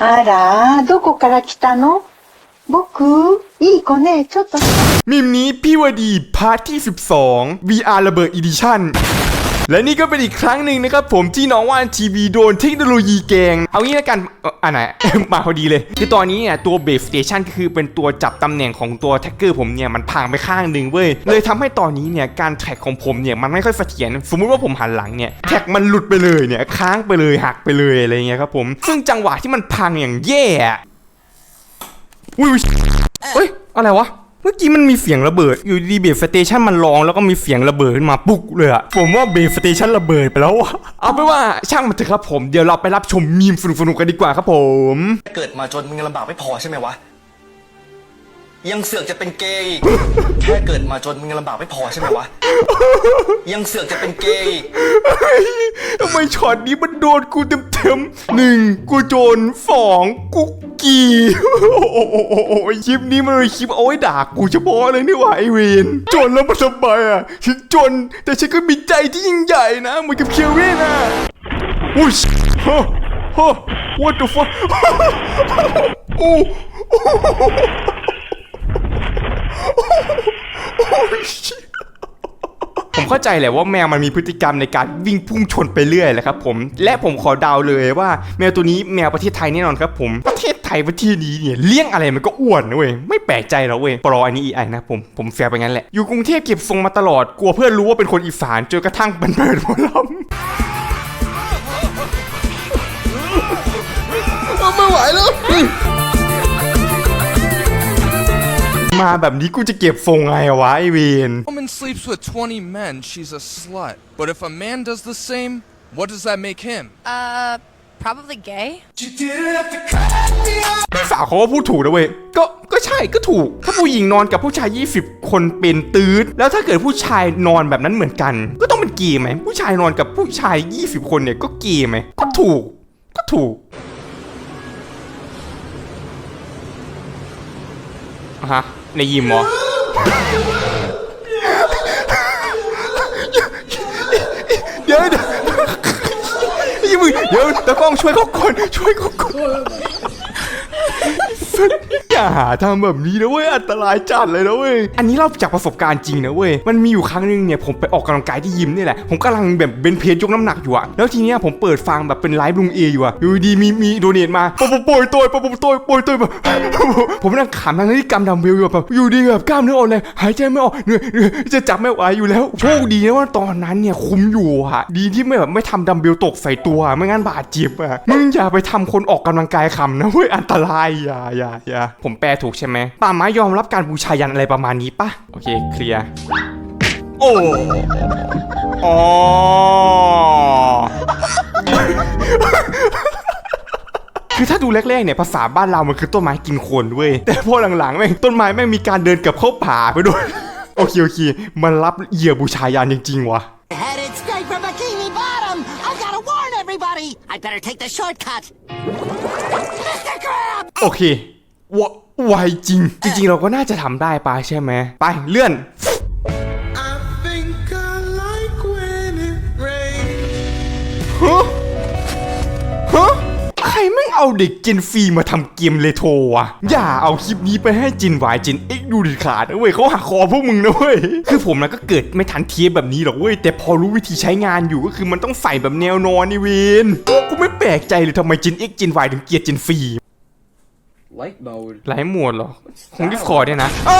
あら、どこから来たの僕いい子ね、ちょっと。 มิมนี้พี่วดีพาร์ทที่ 12 VR ระเบิดอีดิชั่น และนี่ก็เป็นอีกครั้งหนึ่งนะครับผมที่น้องว่านทีวีโดนเทคโนโลยีแกง เอางี้ละกันอ่ออันไหน มาพอดีเลย คือตอนนี้เนี่ยตัวเบสสเตชันก็คือเป็นตัวจับตำแหน่งของตัวแท็กเกอร์ผมเนี่ยมันพังไปข้างหนึ่งเว้ย เลยทำให้ตอนนี้เนี่ยการแท็กของผมเนี่ยมันไม่ค่อยเสถียร สมมุติว่าผมหันหลังเนี่ยแท็กมันหลุดไปเลยเนี่ยค้างไปเลยหักไปเลยอะไรเงี้ยครับผม ซึ่งจังหวะที่มันพังอย่างแย่ อุ้ยเฮ้ย อะไรวะ เมื่อกี้มันมีเสียงระเบิด อยู่ดีเบสสเตชันมันร้องแล้วก็มีเสียงระเบิดขึ้นมาปุ๊กเลยอะผมว่าเบสสเตชันระเบิดไปแล้วอะเอาไปนว่าช่างมันเถอะครับผมเดี๋ยวเราไปรับชมมีมสนุกๆกันดีกว่าครับผม เกิดมาจนมึงลำบากไม่พอใช่ไหมวะ ยังเสือกจะเป็นเกย์อีก แค่เกิดมาจนมึงยังลำบากไม่พอใช่ไหมวะ ยังเสือกจะเป็นเกย์อีก ทำไมช็อตนี้มันโดนกูเต็มๆหนึ่งกูโจรสองกูกีโอ้โหคลิปนี้มันเป็นคลิปเอาไว้ด่ากูเฉพาะเลยนี่หว่าไอเวนจนแล้วมันทำไมอะฉันจน แต่ฉันก็มีใจที่ยิ่งใหญ่นะเหมือนกับเควินอะอุ้ยฮะฮะ what the fuck โอ้ ผมเข้าใจแหละว่าแมวมันมีพฤติกรรมในการวิ่งพุ่งชนไปเรื่อยแหละครับผม และผมขอเดาเลยว่า แมวตัวนี้แมวประเทศไทยแน่นอนครับผมประเทศไทยประเทศนี้เนี่ยเลี้ยงอะไรมันก็อ้วนนะเว้ยไม่แปลกใจหรอกเว้ยปลออันนี้อีไอนะผมผมแฟร์ไปงั้นแหละอยู่กรุงเทพเก็บทรงมาตลอดกลัวเพื่อนรู้ว่าเป็นคนอีสานจนกระทั่งเป็นเปิดหมอลำไม่ไหวแล้ว มาแบบนี้กูจะเก็บทรงไงวะไอเวน woman sleeps with 20 men, she's a slut. But if a man does the same, what does that make him? Uh, probably gay. สาวเขาก็พูดถูกนะเว้ย ก็ก็ใช่ก็ถูก ถ้าผู้หญิงนอนกับผู้ชาย 20 คนเป็นตืดแล้วถ้าเกิดผู้ชายนอนแบบนั้นเหมือนกัน ก็ต้องเป็นเกย์ไหมผู้ชายนอนกับผู้ชาย 20 คนเนี่ยก็เกย์ไหมก็ถูก ก็ถูกอะฮะ ในยิมเหรอเดี๋ยวเดี๋ยวยี่มึงเดี๋ยวตะกล้องช่วยเขาก่อนช่วยเขาก่อน อย่าหาทำแบบนี้นะเว้ยอันตรายจัดเลยนะเว้ยอันนี้เล่าจากประสบการณ์จริงนะเว้ยมันมีอยู่ครั้งหนึ่งเนี่ยผมไปออกกำลังกายที่ยิมนี่แหละผมกำลังแบบเบนเพจยกน้ำหนักอยู่อะแล้วทีเนี้ยผมเปิดฟังแบบเป็นไลฟ์ลุงเออยู่อะอยู่ดีมีมีโดเนทมาปปป่วยตัวปปตัวป่วยตัวแบบผมนั่งขำทั้งที่กำดัมเบลอยู่แบบอยู่ดีแบบกล้ามเนื้ออ่อนเลยหายใจไม่ออกเหนื่อยเหนื่อยจะจับไม่ไหวอยู่แล้วโชคดีนะว่าตอนนั้นเนี่ยคุมอยู่อะดีที่ไม่แบบไม่ทำดัมเบลตกใส่ตัวไม่งั้นบาดเจ็บอะมึงอย่าไปทำคนออกกำลังกายขำนะเว้ยอันตรายอย่าอย่าอย่าผมแปลถูกใช่ไหมป่าไม้ยอมรับการบูชายันอะไรประมาณนี้ปะโอเคเคลียร์โอ้อ๋อคือถ้าดูแรกๆเนี่ยภาษาบ้านเรามันคือต้นไม้กินคนเว้ยแต่พอหลังๆแม่งต้นไม้แม่งมีการเดินกลับเข้าป่าไปด้วยโอเคโอเคมันรับเหยื่อบูชายันจริงๆวะ Headed straight for Bikini Bottom! I gotta warn everybody! I better take the shortcut! Mr. Crab! โอเค วะไวจริง จริง ๆ เราก็น่าจะทำได้ปะใช่ไหมไปเลื่อน I think I like when it rains. ฮะฮะใครแม่งเอาเด็กเจนฟรีมาทำเกมเลโทรวะอย่าเอาคลิปนี้ไปให้จินวายจินเอ็กดูดิขาดนะเว้ยเขาหักคอพวกมึงนะเว้ย คือผมนะก็เกิดไม่ทันเทียบแบบนี้หรอกเว้ย แต่พอรู้วิธีใช้งานอยู่ก็คือมันต้องใส่แบบแนวนอนนี่เวนกูไม่แปลกใจเลยทำไมจินเอ็กจินวายถึงเกลียดจินฟรี Light mode. ไลฟ์โหมดเหรอของดิสคอร์ดเนี่ยนะอ้า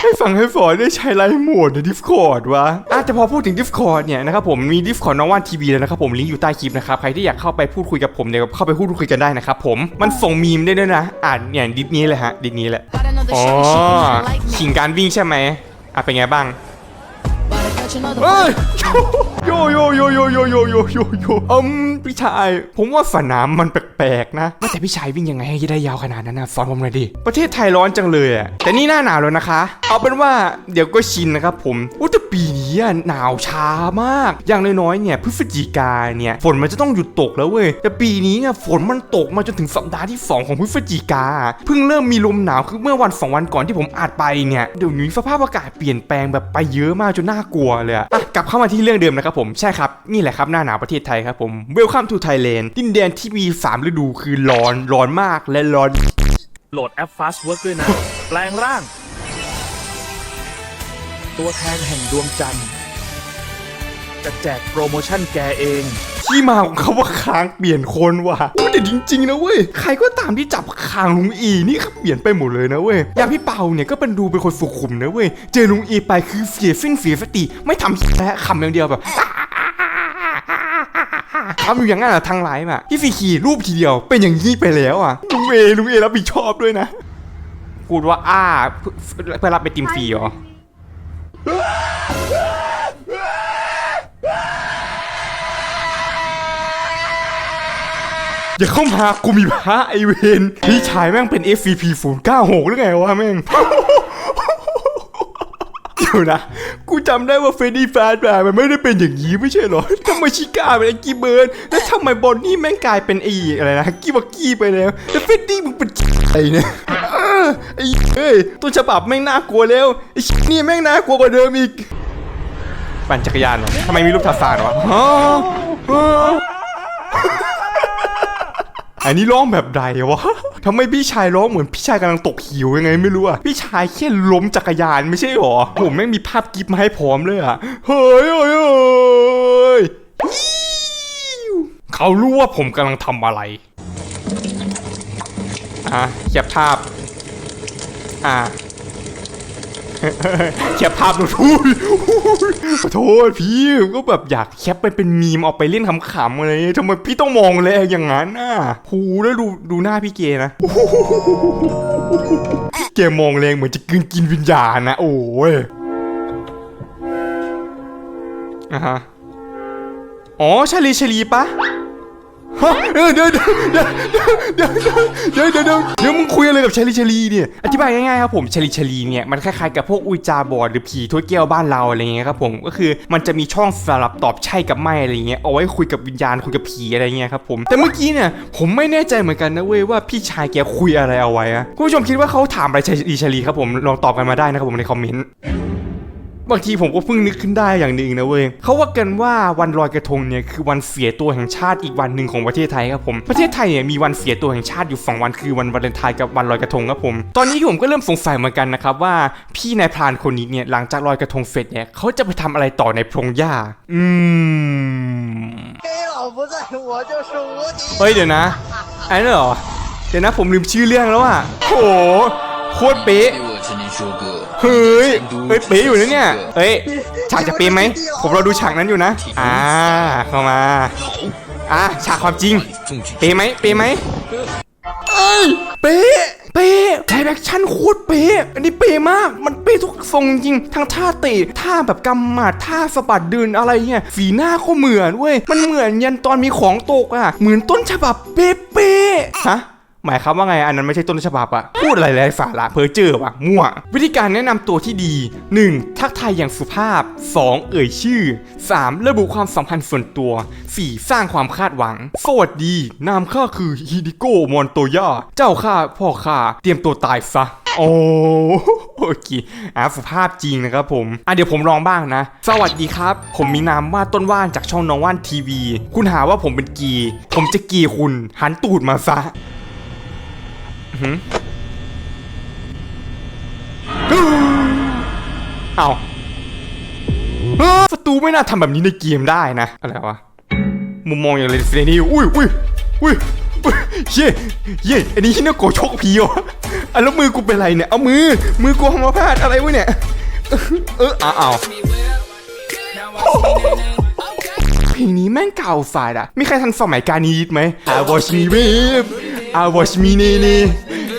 ให้ฟังให้ฟอยได้ใช้ไลฟ์โหมดในดิสคอร์ดวะอะแต่พอพูดถึงดิสคอร์ดเนี่ยนะครับผมมีดิสคอร์ดน้องว่านทีวีแล้วนะครับผมลิงก์อยู่ใต้คลิปนะครับใครที่อยากเข้าไปพูดคุยกับผมเนี่ยเข้าไปพูดคุยกันได้นะครับผมมันส่งมีมได้ด้วยนะอ่านเนี่ยดิสนี้เลยฮะดิสนี้แหละ Got another อ๋อ shorty, she kinda like ขิง me. การวิ่งใช่ไหมอะเป็นไงบ้าง But I catch another เอ้ย one. โยโยโยโยโยโยโยโยโยอืมพี่ชาย ผมว่าสนามมันแปลกๆนะว่าแต่พี่ชายวิ่งยังไงให้ได้ยาวขนาดนั้นนะสอนผมหน่อยดิประเทศไทยร้อนจังเลยอะแต่นี่หน้าหนาวแล้วนะคะ เอาเป็นว่าเดี๋ยวก็ชินนะครับผมว่าแต่ปีนี้หนาวช้ามาก อย่างน้อยๆเนี่ยพฤศจิกาเนี่ยฝนมันจะต้องหยุดตกแล้วเว้ยแต่ปีนี้เนี่ยฝนมันตกมาจนถึงสัปดาห์ที่สองของพฤศจิกาเพิ่งเริ่มมีลมหนาวคือเมื่อวันสองวันก่อนที่ผมอาจไปเนี่ยเดี๋ยวนี้สภาพอากาศเปลี่ยนแปลงแบบไปเยอะมากจนน่ากลัวเลยอะอะกลับเข้ามาที่เรื่องเดิมนะครับครับผมใช่ครับนี่แหละครับหน้าหนาวประเทศไทยครับผมเวลคัมทูไทยแลนด์ดินแดนที่มี 3 ฤดูคือร้อนร้อนมากและร้อน โหลดแอป Fast Work ด้วยนะ แปลงร่าง ตัวแทนแห่งดวงจันทร์จะแจกโปรโมชั่นแกเอง ที่มาของเขาว่าคางเปลี่ยนคนว่ะแต่จริงๆนะเว้ยใครก็ตามที่จับคางลุงอีนี่เขาเปลี่ยนไปหมดเลยนะเว้ยอย่างพี่เปาเนี่ยก็เป็นดูเป็นคนสุขุมนะเว้ยเจอลุงอีไปคือเสียฟินเสียสติไม่ทำแล้วคำอย่างเดียวแบบทำอยู่อย่างนั้นอะทางไลฟ์อะพี่ฟีคีรูปทีเดียวเป็นอย่างนี้ไปแล้วอะลุงเอลุงเอรับผิดชอบด้วยนะพูดว่าอ้าเพื่อเพื่อรับไปติมฟรีเหรอ อย่าเข้ามากูมีพระไอเวนพี่ชายแม่งเป็น FVP 096หรือไงวะแม่งเดี๋ยวนะ กูจำได้ว่าเฟรดดี้แฟนแบบมันไม่ได้เป็นอย่างนี้ไม่ใช่เหรอทำไมชิก้าเป็นไอ้กีเบิร์นแล้วทำไมบอนนี่แม่งกลายเป็นไอ้อะไรนะกี้บักกี้ไปแล้วแล้วเฟรดดี้มึงเป็นอะไรเนี่ยไอ้เอ้ยต้นฉบับแม่งน่ากลัวแล้วไอ้นี่แม่งน่ากลัวกว่าเดิมอีกปั่นจักรยานเหรอทำไมมีรูปทาซานวะ อันนี้ร้องแบบใดวะทำไมพี่ชายร้องเหมือนพี่ชายกำลังตกหิวยังไงไม่รู้อะพี่ชายแค่ล้มจักรยานไม่ใช่หรอ ผมแม่งมีภาพกิฟมาให้พร้อมเลยอะเฮ้ยเฮ้ยเฮ้ยเขารู้ว่าผมกำลังทำอะไรอะเก็บภาพ อะ แคปภาพดูทุยขอโทษพี่ก็แบบอยากแคปไปเป็นมีมเอาไปเล่นขำๆอะไรทำไมพี่ต้องมองแรงอย่างนั้นน่ะหูแล้วดูดูหน้าพี่เกนะพี่เกมองแรงเหมือนจะกินกินวิญญาณนะโอ้ยอะฮะอ๋อชาลีชาลีปะ ฮะเออเดี๋ยวเดี๋ยวเดี๋ยวเดี๋ยวเดี๋ยวเดี๋ยวเดี๋ยวเดี๋ยวมึงคุยอะไรกับชาลีชาลีเนี่ยอธิบายง่ายๆครับผมชาลีชาลีเนี่ยมันคล้ายๆกับพวกอุยจาบอดหรือผีถ้วยแก้วบ้านเราอะไรเงี้ยครับผมก็คือมันจะมีช่องสำหรับตอบใช่กับไม่อะไรเงี้ยเอาไว้คุยกับวิญญาณคุยกับผีอะไรเงี้ยครับผมแต่เมื่อกี้เนี่ยผมไม่แน่ใจเหมือนกันนะเว้ยว่าพี่ชายแกคุยอะไรเอาไว้อะคุณผู้ชมคิดว่าเขาถามอะไรชาลีชาลีครับผมลองตอบกันมาได้นะครับผมในคอมเมนต์ บางทีผมก็เพิ่งนึกขึ้นได้อย่างหนึ่งนะเว้ยเขาว่ากันว่าวันลอยกระทงเนี่ยคือวันเสียตัวแห่งชาติอีกวันหนึ่งของประเทศไทยครับผมประเทศไทยเนี่ยมีวันเสียตัวแห่งชาติอยู่สองวันคือวันวาเลนไทน์กับวันลอยกระทงครับผมตอนนี้ผมก็เริ่มสงสัยเหมือนกันนะครับว่าพี่นายพรานคนนี้เนี่ยหลังจากลอยกระทงเสร็จเนี่ยเขาจะไปทำอะไรต่อในพงหญ้าอืมเฮ้ยเดี๋ยวนะไอ้นี่นเหรอเดี๋ยวนะผมลืมชื่อเรื่องแล้วอะโหโคตรเป๊ะ เฮ้ยเฮ้ยเป๊ะอยู่นะเนี่ยเฮ้ยฉากจะเป๊ะไหมผมเราดูฉากนั้นอยู่นะอ่าเข้ามาอ่าฉากความจริงเป๊ะไหมเป๊ะไหมเอ้ยเป๊ะเป๊ะไดเรคชั่นโคตรเป๊ะอันนี้เป๊ะมาก มันเป๊ะทุกทรงจริง ทั้งท่าเตะ ท่าแบบกำหมัด ท่าสะบัดเดินอะไรเงี้ยสีหน้าก็เหมือนเว้ย มันเหมือนยันตอนมีของตกอะ เหมือนต้นฉบับเป๊ะๆฮะ หมายความว่าไงอันนั้นไม่ใช่ต้นฉบับอะพูดอะไรไร้สาระเพ้อเจอว่ะมั่ว วิธีการแนะนำตัวที่ดี 1. ทักทายอย่างสุภาพ 2. เอ่ยชื่อ 3. ระบุความสัมพันธ์ส่วนตัว 4. สร้างความคาดหวัง สวัสดี นามข้าคือฮิดิโกมอนโตย่าเจ้าข้าพ่อข้าเตรียมตัวตายซะโอ้โอเคอะสุภาพจริงนะครับผม อะเดี๋ยวผมลองบ้างนะ สวัสดีครับ ผมมีนามว่าต้นว่านจากช่องน้องว่านทีวี คุณหาว่าผมเป็นกี ผมจะกีคุณหันตูดมาซะ เอาเอ้อศัตรูไม่น่าทำแบบนี้ในเกมได้นะ อะไรวะ มุมมองอย่างเรนเฟรนี่อุ้ยอุ้ยอุ้ยอุ้ยเย่เย่อันนี้ฮินาโกชกผีเหรออะแล้วมือกูเป็นไรเนี่ย เอามือ มือกูทำมาพลาดอะไรวะเนี่ย เอออ้าวอ้าเพลงนี้แม่งเก่าฝาดอะมีใครทันสมัยการนี้ยิบไหม I watch me wave I watch me เน่เน่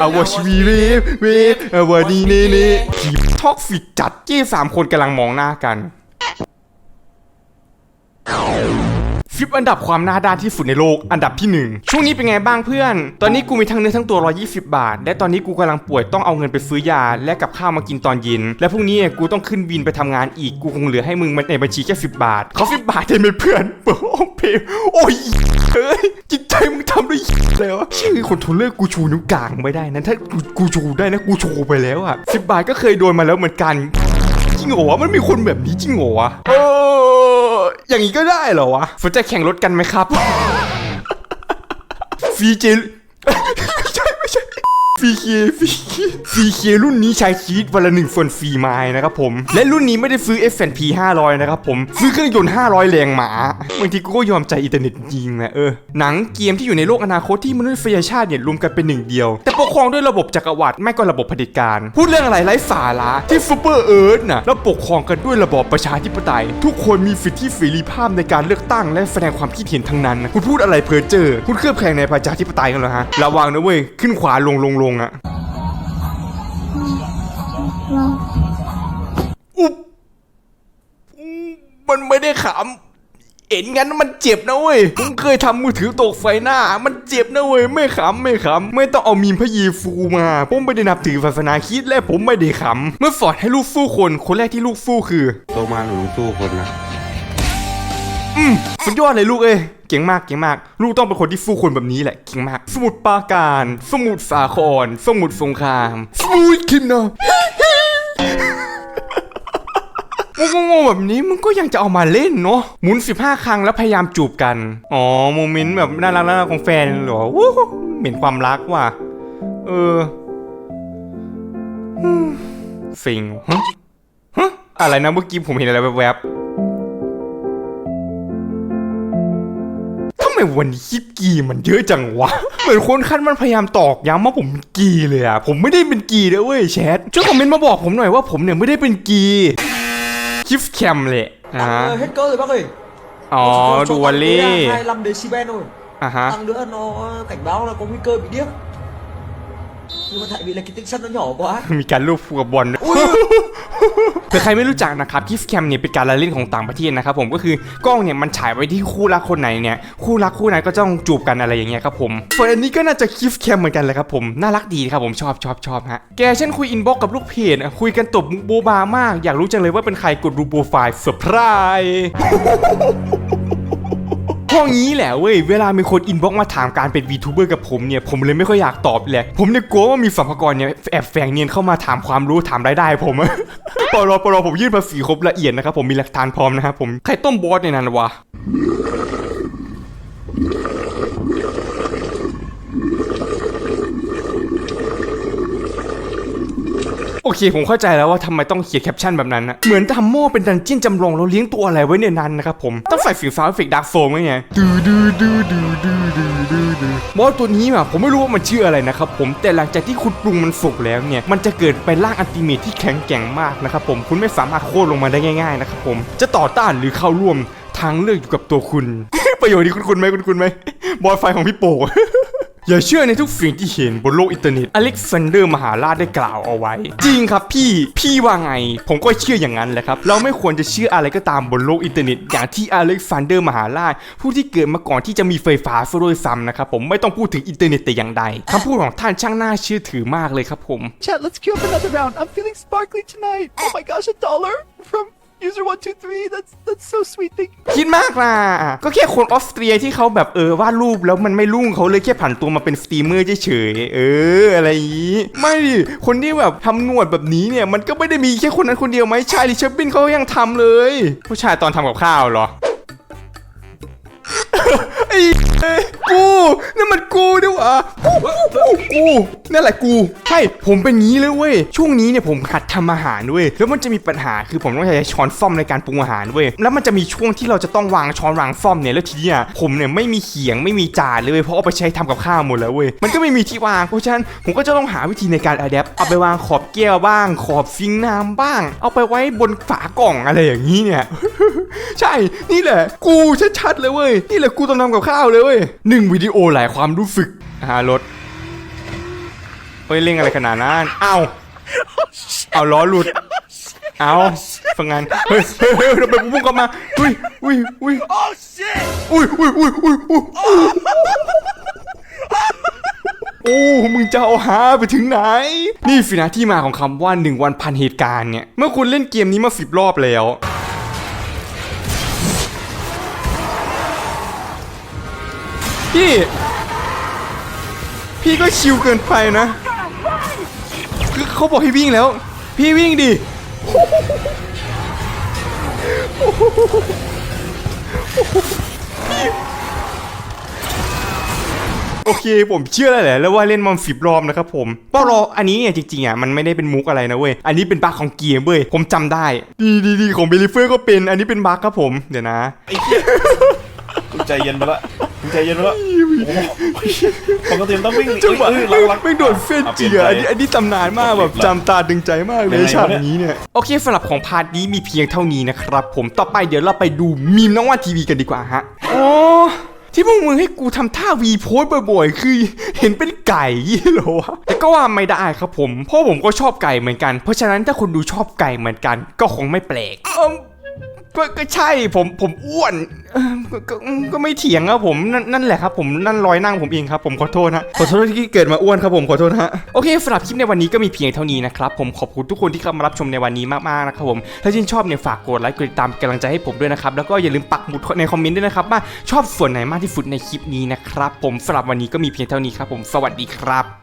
I watch me wave wave I watch me นี่นี่ผีท็อกฟิกจัดที่สามคนกำลังมองหน้ากัน ฟิปอันดับความน้าด้านที่สุดในโลก อันดับที่ 1 ช่วงนี้เป็นไงบ้างเพื่อน ตอนนี้กูมีทั้งเนื้อทั้งตัว 120 บาท และตอนนี้กูกำลังป่วยต้องเอาเงินไปซื้อยา และกับข้าวมากินตอนเย็น และพรุ่งนี้กูต้องขึ้นวินไปทำงานอีก กูคงเหลือให้มึงมันในบัญชีแค่10บาทเขา10บาทได้ไหมเพื่อนโอ้เพโอ้ยเฮ้ยจิตใจมึงทำด้วยอะไรวะชื่อคนทุนเลอร์กูชูนิ้วกลางไม่ได้นะถ้ากูชูได้นะกูชูไปแล้วอะ10บาทก็เคยโดนมาแล้วเหมือนกันจริงเหรอวะมันมีคนแบบนี้จริงเหรอ อออย่างนี้ก็ได้เหรอวะสนใจแข่งรถกันไหมครับ ฟีเจไม่ใช่ไม่ใช่ ฟีเคฟีเคฟีเครุ่นนี้ใช้ชีวิตวันละหนึ่งส่วนฟรีไม้นะครับผม และรุ่นนี้ไม่ได้ซื้อ S&P 500 นะครับผม ซื้อเครื่องยนต์ 500 แรงหมาบางทีกูก็ยอมใจอินเทอร์เน็ตจริงนะเออ หนังเกมที่อยู่ในโลกอนาคตที่มนุษยชาติเนี่ยรวมกันเป็นหนึ่งเดียว แต่ปกครองด้วยระบบจักรวรรดิไม่ก็ระบบเผด็จการ พูดเรื่องอะไรไร้สาระที่ซูเปอร์เอิร์ธน่ะแล้วปกครองกันด้วยระบอบประชาธิปไตย ทุกคนมีสิทธิเสรีภาพในการเลือกตั้งและแสดงความคิดเห็นทั้งนั้น คุณพูดอะไรเพ้อเจ้อคุณเคลือบแคลงในประชาธิปไตยกันเหรอฮะระวังนะเว้ยขึ้นขวาลงลงลงอะอุ๊บอืมมันไม่ได้ขำเห็นงั้นมันเจ็บนะเว้ยผมเคยทำมือถือตกไฟหน้า มันเจ็บนะเว้ย ไม่ขำไม่ขำไม่ต้องเอามีมพระเยฟูมา ผมไม่ได้นับถือศาสนาคริดและผมไม่ได้ขำเมื่อสอนให้ลูกสู้คน คนแรกที่ลูกสู้คือ โตมาหนูสู้คนนะ อืมสุดยอดเลยลูกเอ้ยเก่งมากเก่งมาก ลูกต้องเป็นคนที่สู้คนแบบนี้แหละเก่งมาก สมุดปราการ สมุดสาคร สมุดสงครามสมุดคิมนะงงๆแบบนี้มึงก็ยังจะเอามาเล่นเนาะหมุน 15 ครั้งแล้วพยายามจูบกัน อ๋อโมเมนต์แบบน่ารักน่ารักของแฟนเหรอวู้เหม็นความรักว่ะ เออสิงฮะฮะอะไรนะเมื่อกี้ผมเห็นอะไรแวบๆ วันนี้คลิปกีมันเยอะจังวะ เหมือนคนขั้นมันพยายามตอกย้ำว่าผมเป็นกีเลยอะผมไม่ได้เป็นกีนะเว้ยแชทช่วยคอมเมนต์มาบอกผมหน่อยว่าผมเนี่ยไม่ได้เป็นกีคลิปแคมเลยอ่า Ờ, hết cỡ rồi bác ơi อ๋อ Cho- cho ดู tăng วอล tối เล่ đa 25 decibel thôi อะฮะ tăng nữa nó cảnh báo là có nguy cơ bị điếc nhưng mà tại vì là cái tinh sắt nó nhỏ quá มีการรูปฟูกับบอลด้วย เผื่อใครไม่รู้จักนะครับกิฟแคมเนี่ยเป็นการละเล่นของต่างประเทศนะครับผมก็คือกล้องเนี่ยมันฉายไว้ที่คู่รักคนไหนเนี่ยคู่รักคู่นั้นก็ต้องจูบกันอะไรอย่างเงี้ยครับผมส่วนอันนี้ก็น่าจะกิฟแคมเหมือนกันเลยครับผมน่ารักดีครับผมชอบชอบชอบฮะแกฉันคุยอินบ็อกกับลูกเพจอะคุยกันตบมุกโบบามาก อยากรู้จังเลยว่าเป็นใครกดดูโปรไฟล์เซอร์ไพรส์ พวกนี้แหละเว้ย เวลามีคนอินบ็อกมาถามการเป็น VTuber กับผมเนี่ย ผมเลยไม่ค่อยอยากตอบแหละ ผมเนี่ยกลัวว่ามีสัมภาระเนี่ยแอบแฝงเนียนเข้ามาถามความรู้ถามรายได้ผมปรปรอผมยื่นภาษีครบละเอียดนะครับผมมีหลักฐานพร้อมนะครับผม ใครต้มบอสในนั้นวะ โอ เคผมเข้าใจแล้วว่าทำไมต้องเขียนแคปชั่นแบบนั้นนะเหมือนทำหม้อเป็นดันเจี้ยนจำลองแล้วเลี้ยงตัวอะไรไว้ในนั้นนะครับผมต้องใส่สีฟ้าเอฟเฟกต์ดาร์กโฟมไว้ไงดูดูดูดูดูดูดูดูบอสตัวนี้อะผมไม่รู้ว่ามันชื่ออะไรนะครับผมแต่หลังจากที่คุณปรุงมันสุกแล้วเนี่ยมันจะเกิดไปร่างอัลติเมทที่แข็งแกร่งมากนะครับผมคุณไม่สามารถโค่นลงมาได้ง่ายๆนะครับผมจะต่อต้านหรือเข้าร่วมทางเลือกอยู่กับตัวคุณ ประโยชน์นี้คุณคุณไหมคุณคุณไหมบอสไฟของพี่โป อย่าเชื่อในทุกสิ่งที่เห็นบนโลกอินเทอร์เน็ต อเล็กซานเดอร์มหาราชได้กล่าวเอาไว้ จริงครับพี่ พี่ว่าไง ผมก็เชื่ออย่างนั้นแหละครับ เราไม่ควรจะเชื่ออะไรก็ตามบนโลกอินเทอร์เน็ต อย่างที่อเล็กซานเดอร์มหาราช ผู้ที่เกิดมาก่อนที่จะมีไฟฟ้าซะด้วยซ้ำนะครับผม ไม่ต้องพูดถึงอินเทอร์เน็ตแต่อย่างใดคำพูดของท่านช่างน่าเชื่อถือมากเลยครับผม Chat, let's queue up another round. I'm feeling sparkly tonight. Oh my gosh, a dollar from user one two three. That's that's so sweet. Thank you. คิดมากนะก็แค่คนออสเตรียที่เขาแบบเออวาดรูปแล้วมันไม่รุ่งเขาเลยแค่ผันตัวมาเป็นสตรีมเมอร์เฉยๆเออ อะไรอย่างนี้ ไม่ดิคนที่แบบทำหนวดแบบนี้เนี่ยมันก็ไม่ได้มีแค่คนนั้นคนเดียวไหมชายลิชบินเขายังทำเลย ผู้ชายตอนทำกับข้าวเหรอ ไอ้ กูนั่นมันกูด้วะกูกูกูนั่นแหละกู ใช่ ผมเป็นงี้เลยเว้ย ช่วงนี้เนี่ยผมหัดทำอาหารเว้ย แล้วมันจะมีปัญหาคือผมต้องใช้ช้อนซ่อมในการปรุงอาหารเว้ย แล้วมันจะมีช่วงที่เราจะต้องวางช้อนวางซ่อมเนี่ย แล้วทีเนี้ยผมเนี่ยไม่มีเขียงไม่มีจานเลยเว้ยเพราะเอาไปใช้ทำกับข้าวหมดแล้วเว้ย มันก็ไม่มีที่วาง เพราะฉะนั้นผมก็จะต้องหาวิธีในการอัดแอปเอาไปวางขอบแก้วบ้าง ขอบฟิงน้ำบ้าง เอาไปไว้บนฝากล่องอะไรอย่างนี้เนี่ย ใช่ นี่แหละ กูชัดๆเลยเว้ย นี่แหละกูต้องทำกับข้าวเลยเว้ยหนึ่งวิดีโอหลายความรู้สึกหารถ เฮ้ยเร่งอะไรขนาดนั้นเอ้าเอาล้อหลุด เอาฟังงาน เฮ้ยเฮ้ยเฮ้ยทำไมกูพุ่งกลับมา อุ้ยอุ้ยอุ้ยอุ้ยอุ้ยอุ้ยอุ้ยอุ้ยโอ้ มึงจะเอาหาไปถึงไหน นี่สินะที่มาของคำว่าหนึ่งวันพันเหตุการณ์เนี่ย เมื่อคุณเล่นเกมนี้มาสิบรอบแล้ว พี่ พี่ก็ชิวเกินไปนะ คือเขาบอกให้วิ่งแล้ว พี่วิ่งดิ โอเคผมเชื่อแล้วแหละแล้วว่าเล่นมาสิบรอบนะครับผมป้ารออันนี้เนี่ยจริงๆอะมันไม่ได้เป็นมุกอะไรนะเว้ย อันนี้เป็นบั๊กของเกมเว้ย ผมจำได้ ดีดีดีของเบลิเฟอร์ก็เป็น อันนี้เป็นบั๊กครับผม เดี๋ยวนะ ใจเย็นไปละ คุณใจเย็นไปละโอ้โหปกติมันต้องวิ่งหนีจังหวะเอ้ยไม่หลังๆไม่โดนเฟนอะเจียเปลี่ยนใจอันนี้อันนี้ตำนานมากแบบจำตาดึงใจมากเลยยังไงวะ ฉากเนี่ยนี้เนี่ย โอเคสำหรับของพาร์ทนี้มีเพียงเท่านี้นะครับผมต่อไปเดี๋ยวเราไปดูมีมน้องว่านทีวีกันดีกว่าฮะอ๋อที่พวกมึงให้กูทำท่าวีโพสบ่อยๆ คือเห็นเป็นไก่เหรอวะแต่ก็ว่าไม่ได้ครับผม เพราะผมก็ชอบไก่เหมือนกัน เพราะฉะนั้นถ้าคุณดูชอบไก่เหมือนกัน ก็คงไม่แปลกเอิ่ม ก็ก็ใช่ผมผมอ้วนเอิ่มก็ก็ก็ไม่เถียงครับผมนั่นนั่นแหละครับผมนั่นรอยนั่งผมเองครับผมขอโทษนะขอโทษที่เกิดมาอ้วนครับผมขอโทษนะฮะโอเคสำหรับคลิปในวันนี้ก็มีเพียงเท่านี้นะครับผมขอบคุณทุกคนที่เข้ามารับชมในวันนี้มากๆนะครับผมถ้าชื่นชอบเนี่ยฝากกดไลค์กดติดตามเป็นกำลังใจให้ผมด้วยนะครับแล้วก็อย่าลืมปักหมุดในคอมเมนต์ด้วยนะครับว่าชอบส่วนไหนมากที่สุดในคลิปนี้นะครับผมสำหรับวันนี้ก็มีเพียงเท่านี้ครับผมสวัสดีครับ